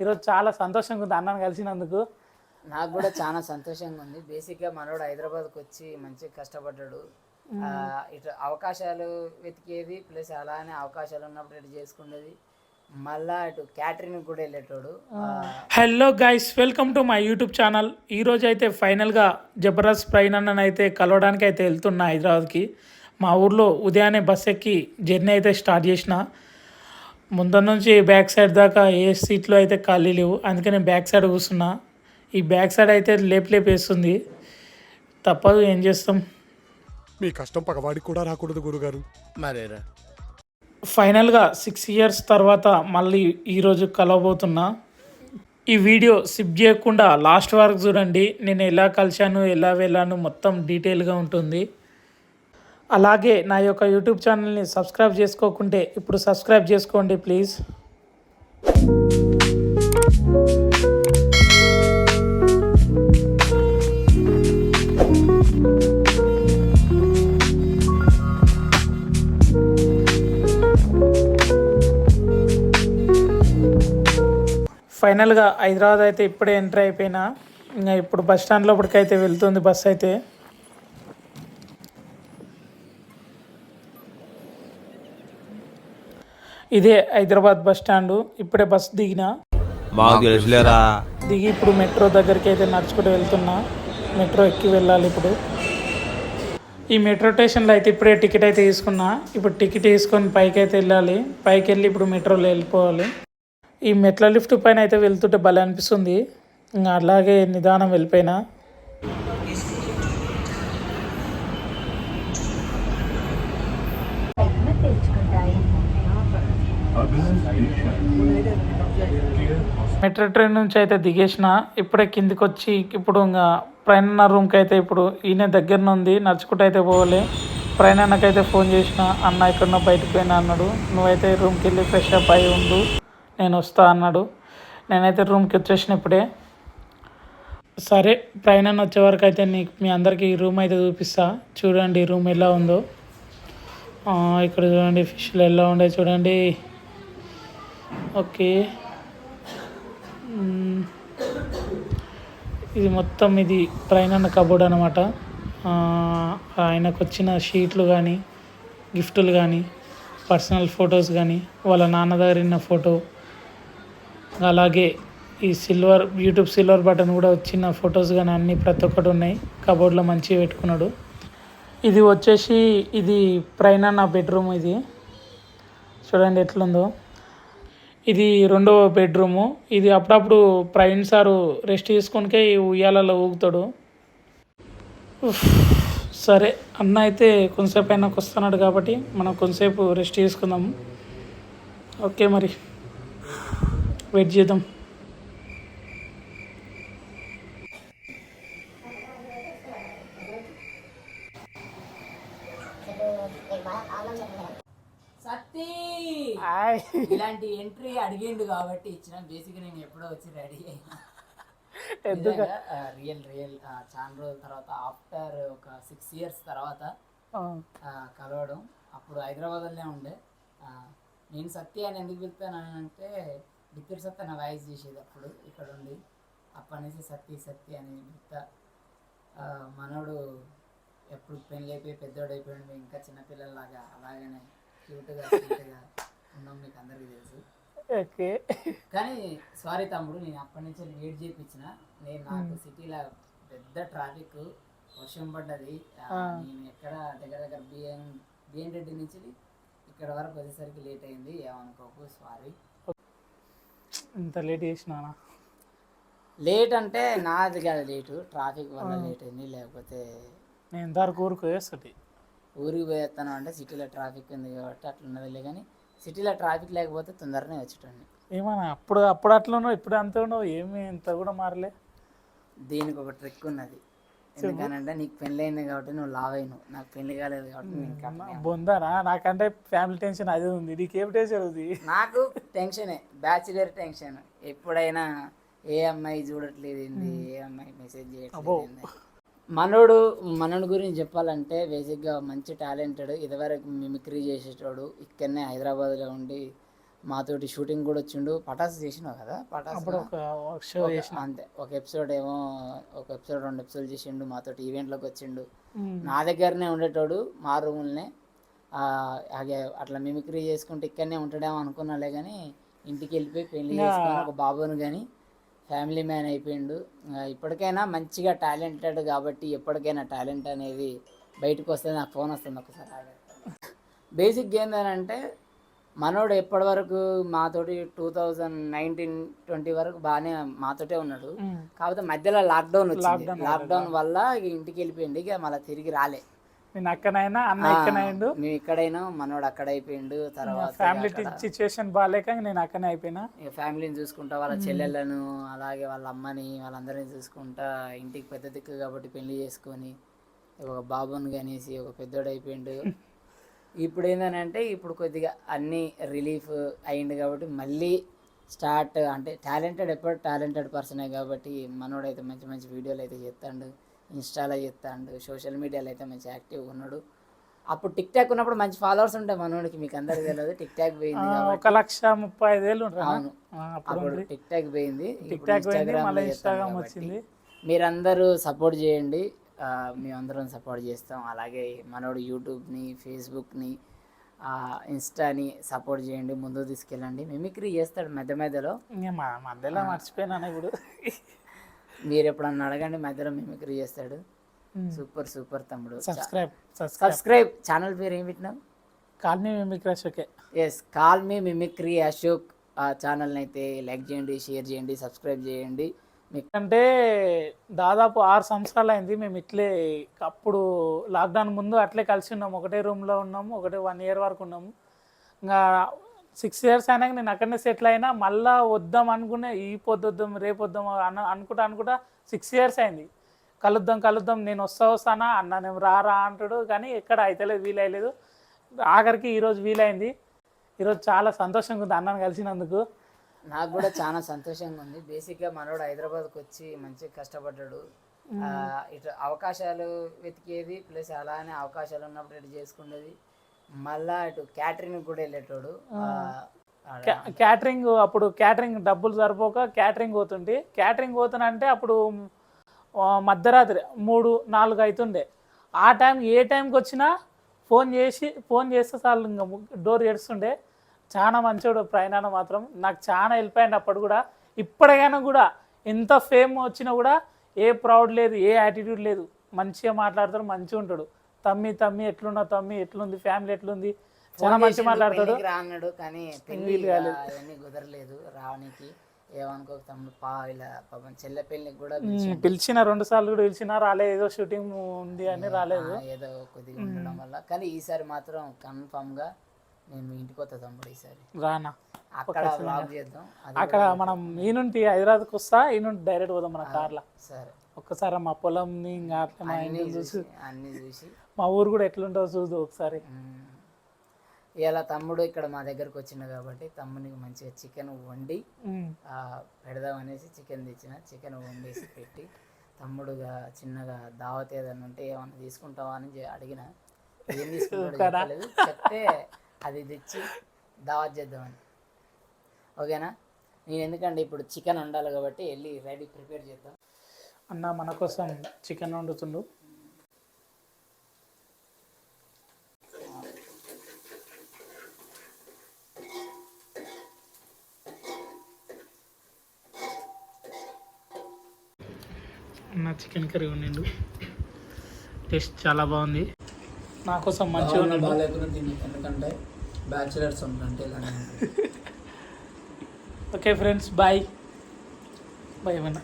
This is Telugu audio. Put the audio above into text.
ఈరోజు చాలా సంతోషంగా ఉంది అన్నను కలిసినందుకు. నాకు కూడా చాలా సంతోషంగా ఉంది. బేసిక్గా మనోడు హైదరాబాద్కి వచ్చి మంచిగా కష్టపడ్డాడు. ఇటు అవకాశాలు వెతికేది ప్లస్ అలానే అవకాశాలు ఉన్నప్పుడు ఇటు చేసుకునేది. మళ్ళా ఇటు క్యాటరింగ్ కూడా వెళ్ళేటోడు. Hello guys welcome to my YouTube channel ఈరోజు అయితే ఫైనల్గా జబర్దస్త్ ప్రైన్ అన్నను అయితే కలవడానికి అయితే వెళ్తున్నా హైదరాబాద్కి. మా ఊర్లో ఉదయాన్నే బస్ ఎక్కి జర్నీ అయితే స్టార్ట్ చేసిన. ముందర నుంచి బ్యాక్ సైడ్ దాకా ఏ సీట్లో అయితే ఖాళీ లేవు అందుకని బ్యాక్ సైడ్ కూర్చున్నా. ఈ బ్యాక్ సైడ్ అయితే లేపు లేపు వేస్తుంది. తప్పదు ఏం చేస్తాం? మీ కష్టం పగవాడికి కూడా రాకూడదు గురుగారు. మరేరా? ఫైనల్గా సిక్స్ ఇయర్స్ తర్వాత మళ్ళీ ఈరోజు కలవబోతున్నా. ఈ వీడియో సిప్ చేయకుండా లాస్ట్ వరకు చూడండి. నేను ఎలా కలిశాను ఎలా వెళ్ళాను మొత్తం డీటెయిల్గా ఉంటుంది. అలాగే నా యొక్క యూట్యూబ్ ఛానల్ని సబ్స్క్రైబ్ చేసుకోకుంటే ఇప్పుడు సబ్స్క్రైబ్ చేసుకోండి ప్లీజ్. ఫైనల్గా హైదరాబాద్ అయితే ఇప్పుడే ఎంటర్ అయిపోయినా. ఇంకా ఇప్పుడు బస్ స్టాండ్ లోపలికి వెళ్తుంది బస్ అయితే. ఇదే హైదరాబాద్ బస్ స్టాండ్. ఇప్పుడే బస్ దిగినా. దిగి ఇప్పుడు మెట్రో దగ్గరికి అయితే నడుచుకుంటూ వెళ్తున్నా. మెట్రో ఎక్కి వెళ్ళాలి ఇప్పుడు. ఈ మెట్రో స్టేషన్లో అయితే ఇప్పుడే టికెట్ అయితే తీసుకున్నా. ఇప్పుడు టికెట్ తీసుకొని పైకి అయితే వెళ్ళాలి. పైకి వెళ్ళి ఇప్పుడు మెట్రోలో వెళ్ళిపోవాలి. ఈ మెట్ల లిఫ్ట్ పైన అయితే వెళ్తుంటే భలే అనిపిస్తుంది. ఇంకా అలాగే నిదానం వెళ్ళిపోయినా. మెట్రో ట్రైన్ నుంచి అయితే దిగేసిన ఇప్పుడే కిందికి వచ్చి ఇప్పుడు ఇంకా ప్రయాణ రూమ్కి అయితే ఇప్పుడు ఈయన దగ్గర ఉంది నడుచుకుంటూ అయితే పోవాలి. ప్రయాణానికైతే ఫోన్ చేసిన అన్న ఇక్కడ బయటకు పోయినా అన్నాడు. నువ్వైతే రూమ్కి వెళ్ళి ఫ్రెష్ అప్ అయి ఉండు నేను వస్తా అన్నాడు. నేనైతే రూమ్కి వచ్చేసిన ఇప్పుడే. సరే ప్రయాణం వచ్చే వరకు అయితే నీకు మీ అందరికీ రూమ్ అయితే చూపిస్తా. చూడండి రూమ్ ఎలా ఉందో. ఇక్కడ చూడండి ఫిష్లు ఎలా ఉండే చూడండి. ఓకే. ఇది మొత్తం ఇది ప్రయాణ కబోర్డ్ అనమాట ఆయనకు వచ్చిన షీట్లు కానీ గిఫ్టులు కానీ పర్సనల్ ఫొటోస్ కానీ వాళ్ళ నాన్న దగ్గర ఉన్న ఫోటో అలాగే ఈ సిల్వర్ యూట్యూబ్ సిల్వర్ బటన్ కూడా వచ్చిన ఫొటోస్ కానీ అన్నీ ప్రతి ఒక్కటి ఉన్నాయి. కబోర్డ్లో మంచిగా పెట్టుకున్నాడు. ఇది వచ్చేసి ఇది ప్రైనా నా బెడ్రూమ్ ఇది. చూడండి ఎట్లుందో. ఇది రెండవ బెడ్రూము. ఇది అప్పుడప్పుడు ప్రవీణ్ సారు రెస్ట్ తీసుకునికే ఈ ఉయ్యాలలో ఊగుతాడు. సరే అన్న అయితే కొంతసేపు అయినాకు వస్తున్నాడు కాబట్టి మనం కొంతసేపు రెస్ట్ తీసుకుందాం. ఓకే మరి వెయిట్ చేద్దాం. ఇలాంటి ఎంట్రీ అడిగిండు కాబట్టి ఇచ్చిన. బేసిక్ నేను ఎప్పుడో వచ్చి రెడీ అయినా. రియల్ రియల్ చాలా రోజుల తర్వాత ఆఫ్టర్ ఒక సిక్స్ ఇయర్స్ తర్వాత కలవడం. అప్పుడు హైదరాబాద్లోనే ఉండే. నేను సత్య అని ఎందుకు పిలుస్తాను అంటే బిత్తిరి సత్య నా వాయిస్ చేసేది అప్పుడు ఇక్కడ ఉండి. అప్పటి నుంచి సత్య సత్య అని పిలుస్తా. మనోడు ఎప్పుడు పెళ్ళి అయిపోయి పెద్దోడు అయిపోయాడు. ఇంకా చిన్నపిల్లలాగా అలాగనే క్యూట్గా క్యూట్గా ఉన్నాం మీకు అందరికీ తెలుసు. ఓకే. కానీ సారీ తమ్ముడు నేను అప్పటి నుంచి లేట్ చేయించిన నేను నాకు సిటీలో పెద్ద ట్రాఫిక్ వర్షం పడ్డది. నేను ఎక్కడ దగ్గర దగ్గర బిఎన్ బిఎన్ రెడ్డి నుంచి ఇక్కడ వరకు వచ్చేసరికి లేట్ అయింది. ఏమనుకోకు సారీ. ఇంత లేట్ చేసినానా? లేట్ అంటే నాది కాదు లేటు ట్రాఫిక్ వల్ల లేట్ అయింది. లేకపోతే నేను ఇంతవరకు ఊరుకు వేస్తుంది ఊరికి పోయేస్తాను అంటే సిటీలో ట్రాఫిక్ ఉంది కాబట్టి అట్లా ఉన్నదిలే కానీ సిటీలో ట్రాఫిక్ లేకపోతే తొందరనే వచ్చేటండి ఏమన్నా అప్పుడు అప్పుడు అట్లా ఉన్నావు? ఇప్పుడు అంతే ఉన్నావు? ఏమి ఇంత కూడా మారలే? దీనికి ఒక ట్రిక్ ఉన్నది. ఎందుకనంటే నీకు పెళ్ళి అయింది కాబట్టి నువ్వు లావ్ అయినావు నాకు పెళ్ళి కాలేదు కాబట్టి నేను. బొందానా? నాకంటే ఫ్యామిలీ టెన్షన్ అది ఉంది. నీకేం టెన్షన్ ఉంది నాకు టెన్షనే. Bachelor tension. ఎప్పుడైనా ఏ అమ్మాయి చూడట్లేదు ఏంది? ఏ అమ్మాయి మెసేజ్ చేయట్లేదు ఏంది. మనోడు మనోడు గురించి చెప్పాలంటే బేసిక్గా మంచి టాలెంటెడ్ ఇదివరకు మిమిక్రీ చేసేటోడు ఇక్కడనే హైదరాబాద్లో ఉండి మాతోటి షూటింగ్ కూడా వచ్చిండు. పటాస్ చేసినావు కదా? పటాస్ అప్పుడు ఒక షో ఒక- చేసిన. అంతే. ఒక ఎపిసోడ్ ఏమో ఒక ఎపిసోడ్ రెండు ఎపిసోడ్ చేసిండు. మాతోటి ఈవెంట్లోకి వచ్చిండు. నా దగ్గరనే ఉండేటోడు మా రూములనే అలాగే అట్లా మిమిక్రీ చేసుకుంటే ఇక్కడనే ఉంటాడేమో అనుకున్నాలే కానీ ఇంటికి వెళ్ళిపోయి పెళ్ళి ఇంకా- చేసుకొని ఒక బాబును కానీ ఫ్యామిలీ మ్యాన్ అయిపోయిండు. ఇప్పటికైనా మంచిగా టాలెంటెడ్ కాబట్టి ఎప్పటికైనా టాలెంట్ అనేది బయటకు వస్తే నాకు ఫోన్ వస్తుంది ఒకసారి బేసిక్ ఏంటంటే మనోడు ఎప్పటి వరకు మాతోటి టూ థౌజండ్ నైన్టీన్ ట్వంటీ వరకు బాగానే మాతోటే ఉన్నాడు. కాకపోతే మధ్యలో లాక్డౌన్ వచ్చింది. లాక్డౌన్ వల్ల. ఇక ఇంటికి వెళ్ళిపోయింది ఇక మళ్ళీ తిరిగి రాలే. నేను అక్కనైనా అన్న ఎక్కనైండు మేము ఇక్కడైనా మనోడు అక్కడ అయిపోయిండు తర్వాత ఫ్యామిలీ సిచ్యువేషన్ బాగాలేక నేను అక్కనే అయిపోయినా. ఇక ఫ్యామిలీని చూసుకుంటా వాళ్ళ చెల్లెళ్ళను అలాగే వాళ్ళ అమ్మని వాళ్ళందరినీ చూసుకుంటా ఇంటికి పెద్ద దిక్కు కాబట్టి పెళ్ళి చేసుకొని ఒక బాబుని కనేసి ఒక పెద్దోడు అయిపోయిండు. ఇప్పుడు ఏంటంటే ఇప్పుడు కొద్దిగా అన్ని రిలీఫ్ అయింది కాబట్టి మళ్ళీ స్టార్ట్ అంటే టాలెంటెడ్ ఎప్పుడు టాలెంటెడ్ పర్సనే కాబట్టి మనోడైతే మంచి మంచి వీడియోలు అయితే చేస్తాడు. ఇన్స్టాలో చేస్తాడు. సోషల్ మీడియాలో అయితే మంచి యాక్టివ్గా ఉన్నాడు. అప్పుడు టిక్ టాక్ ఉన్నప్పుడు మంచి ఫాలోవర్స్ ఉంటాయి మనోడికి మీకు అందరికీ తెలియదు. టిక్ టాక్ పోయింది ఒక లక్ష ముప్పై ఐదు వేలు ఉంటారు అవును. అప్పుడు. టిక్ టాక్ పోయింది. టిక్ టాక్ ఇన్స్టాగ్రామ్ వచ్చింది. మీరందరూ సపోర్ట్ చేయండి. మేమందరం సపోర్ట్ చేస్తాం. అలాగే మనోడు యూట్యూబ్ని ఫేస్బుక్ని ఇన్స్టాని సపోర్ట్ చేయండి. ముందుకు తీసుకెళ్ళండి. మిమిక్రీ చేస్తాడు మధ్య మధ్యలో. మధ్యలో మర్చిపోయినా ఇప్పుడు. మీరు ఎప్పుడన్నా అడగండి మధ్యలో మిమిక్రీ చేస్తాడు. సూపర్ సూపర్ తమ్ముడు. Subscribe subscribe. ఛానల్ పేరు ఏం పెట్టినావు? కాలనీ మీ crush okay yes call me mimicry Ashok. ఆ ఛానల్ని అయితే లైక్ చేయండి షేర్ చేయండి సబ్స్క్రైబ్ చేయండి. అంటే దాదాపు ఆరు సంవత్సరాలు అయింది మేము ఇట్లే అప్పుడు లాక్డౌన్ ముందు అట్లే కలిసి ఉన్నాం ఒకటే రూమ్లో ఉన్నాము ఒకటే వన్ ఇయర్ వరకు ఉన్నాము. ఇంకా సిక్స్ ఇయర్స్ అయినాక నేను అక్కడనే సెటిల్ అయినా మళ్ళా వద్దాం అనుకునే ఈ పొద్దు వద్దాం రేపు వద్దాం అన్న అనుకుంటా అనుకుంటా సిక్స్ ఇయర్స్ అయింది. కలుద్దాం కలుద్దాం నేను వస్తా వస్తానా? అన్న నేను రారా అంటాడు. కానీ ఎక్కడ అయితలేదు వీలయ్యలేదు ఆఖరికి ఈరోజు వీలైంది. ఈరోజు చాలా సంతోషంగా ఉంది అన్నను కలిసినందుకు. నాకు కూడా చాలా సంతోషంగా ఉంది. బేసిక్గా మనోడు హైదరాబాద్కి వచ్చి మంచిగా కష్టపడ్డాడు. ఇటు అవకాశాలు వెతికేది ప్లస్ అలానే అవకాశాలు ఉన్నప్పుడు ఇటు చేసుకునేది. మళ్ళా ఇటు క్యాటరింగ్ కూడా వెళ్ళేటోడు. క్యాటరింగ్ అప్పుడు క్యాటరింగ్ డబ్బులు సరిపోక క్యాటరింగ్ పోతుండే క్యాటరింగ్ పోతున్నంటే అప్పుడు మధ్యరాత్రి మూడు నాలుగు అవుతుండే ఆ టైం ఏ టైంకి వచ్చినా ఫోన్ చేసి ఫోన్ చేస్తే చాలు ఇంకా డోర్ ఏడుస్తుండే. చాలా మంచోడు ప్రయాణం మాత్రం. నాకు చాలా వెళ్ళిపోయింది అప్పుడు కూడా. ఇప్పటికైనా కూడా ఎంత ఫేమ్ వచ్చినా కూడా ఏ ప్రౌడ్ లేదు ఏ యాటిట్యూడ్ లేదు. మంచిగా మాట్లాడతాడు మంచిగా ఉంటాడు. తమ్మి తమ్మి ఎట్లున్నావు తమ్మి ఎట్లుంది ఫ్యామిలీ ఎట్లుంది? చాలా చేసిండు, మాట్లాడతాడు. అన్నాడు కానీ. అవన్నీ కుదరలేదు రావడానికి ఏమనుకో తమ్ముడు పా ఇలా పాపం చెల్లె పెళ్ళికి కూడా. పిలిచిన రెండు సార్లు కూడా పిలిచిన రాలేదు. ఏదో షూటింగ్ ఉంది అని రాలేదు. ఏదో కొద్దిగా ఉండడం వల్ల. కానీ ఈసారి మాత్రం కన్ఫామ్గా నేను ఇంటికి వస్తా తమ్ముడు ఈసారి. రానా? అక్కడ వ్లాగ్ చేద్దాం. అక్కడ మనం ఈ నుండి హైదరాబాద్కి వస్తా ఈ నుండి డైరెక్ట్ పోదాం మన కార్లో. సరే. ఒక్కసారి మా పొలంని ఇంకా అట్లా మా అన్ని ఇంటిని చూసి చూసి. అన్ని చూసి. మా ఊరు కూడా ఎట్లుంటుందో చూద్దు ఒకసారి. ఇలా తమ్ముడు ఇక్కడ మా దగ్గరకు వచ్చిండు కాబట్టి తమ్మునికి మంచిగా చికెన్ వండి ఉమ్, ఆ, పెడదామనేసి చికెన్ తెచ్చిన. చికెన్ వండేసి పెట్టి తమ్ముడుగా చిన్నగా దావత్ ఏదైనా ఉంటే ఏమన్నా తీసుకుంటావా అని అడిగిన. ఏం తీసుకుంటాడో చెప్తే అది తెచ్చి దావత్ చేద్దామని. ఓకేనా? నేను ఎందుకంటే ఇప్పుడు చికెన్ వండాలి కాబట్టి వెళ్ళి రెడీ ప్రిపేర్ చేద్దాం. అన్న మన కోసం చికెన్ వండుతుండు. అన్న చికెన్ కర్రీ వండిండు. టేస్ట్ చాలా బాగుంది. నా కోసం మంచిగా ఎందుకంటే బ్యాచిలర్స్ ఉంటుంది. ఓకే ఫ్రెండ్స్ బాయ్ బాయ్ అన్న